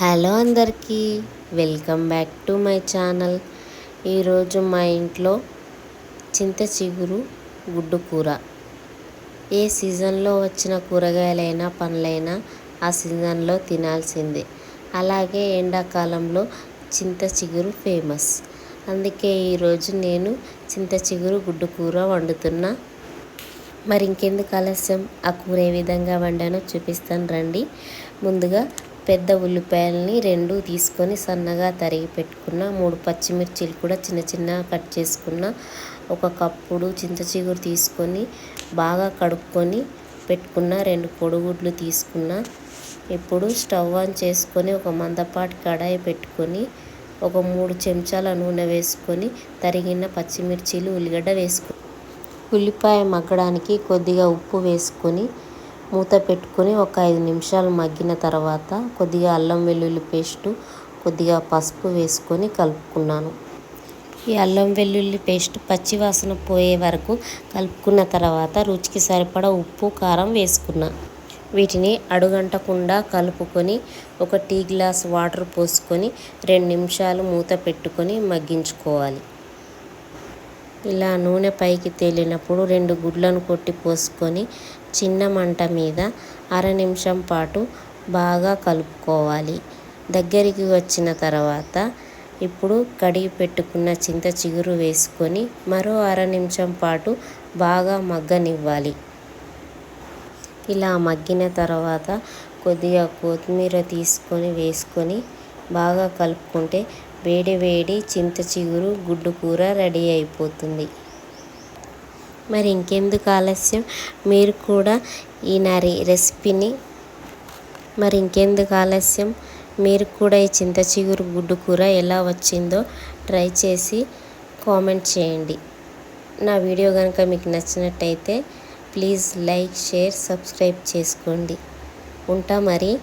Hello అందరికీ welcome back to my channel. ఈరోజు మా ఇంట్లో చింత చిగురు గుడ్డు కూర. ఏ సీజన్లో వచ్చిన కూరగాయలైనా పండ్లైనా ఆ సీజన్లో తినాల్సిందే. అలాగే ఎండాకాలంలో చింత చిగురు ఫేమస్. అందుకే ఈరోజు నేను చింత చిగురు గుడ్డు కూర వండుతున్నా. మరి ఇంకెందుకు ఆలస్యం? ఆ కూర ఏ విధంగా వండానో చూపిస్తాను రండి. ముందుగా పెద్ద ఉల్లిపాయలని రెండు తీసుకొని సన్నగా తరిగి పెట్టుకున్న మూడు పచ్చిమిర్చిలు కూడా చిన్న చిన్నగా కట్ చేసుకున్న ఒక కప్పుడు చింత చిగురు తీసుకొని బాగా కడుక్కొని పెట్టుకున్న రెండు పొడుగుడ్లు తీసుకున్న ఇప్పుడు స్టవ్ ఆన్ చేసుకొని ఒక మందపాటి కడాయి పెట్టుకొని ఒక మూడు చెంచాల నూనె వేసుకొని తరిగిన పచ్చిమిర్చీలు ఉల్లిగడ్డ వేసుకు ఉల్లిపాయ మగ్గడానికి కొద్దిగా ఉప్పు వేసుకొని మూత పెట్టుకొని ఒక ఐదు నిమిషాలు మగ్గిన తర్వాత కొద్దిగా అల్లం వెల్లుల్లి పేస్టు కొద్దిగా పసుపు వేసుకొని కలుపుకున్నాను. ఈ అల్లం వెల్లుల్లి పేస్ట్ పచ్చివాసన పోయే వరకు కలుపుకున్న తర్వాత రుచికి సరిపడా ఉప్పు కారం వేసుకున్నా. వీటిని అడుగంటకుండా కలుపుకొని ఒక టీ గ్లాస్ వాటర్ పోసుకొని రెండు నిమిషాలు మూత పెట్టుకొని మగ్గించుకోవాలి. ఇలా నూనె పైకి తేలినప్పుడు రెండు గుడ్లను కొట్టి పోసుకొని చిన్న మంట మీద అర నిమిషం పాటు బాగా కలుపుకోవాలి. దగ్గరికి వచ్చిన తర్వాత ఇప్పుడు కడిగి పెట్టుకున్న చింత చిగురు వేసుకొని మరో అర నిమిషం పాటు బాగా మగ్గనివ్వాలి. ఇలా మగ్గిన తర్వాత కొద్దిగా కొత్తిమీర తీసుకొని వేసుకొని బాగా కలుపుకుంటే వేడి వేడి చింత చిగురు గుడ్డు కూర రెడీ అయిపోతుంది. మరి ఇంకెందుకు ఆలస్యం? మీరు కూడా ఈ నరి రెసిపీని మరి ఇంకెందుకు ఆలస్యం? మీరు కూడా ఈ చింత చిగురు గుడ్డు కూర ఎలా వచ్చిందో ట్రై చేసి కామెంట్ చేయండి. నా వీడియో కనుక మీకు నచ్చినట్టయితే ప్లీజ్ లైక్ షేర్ సబ్స్క్రైబ్ చేసుకోండి. ఉంటా మరి.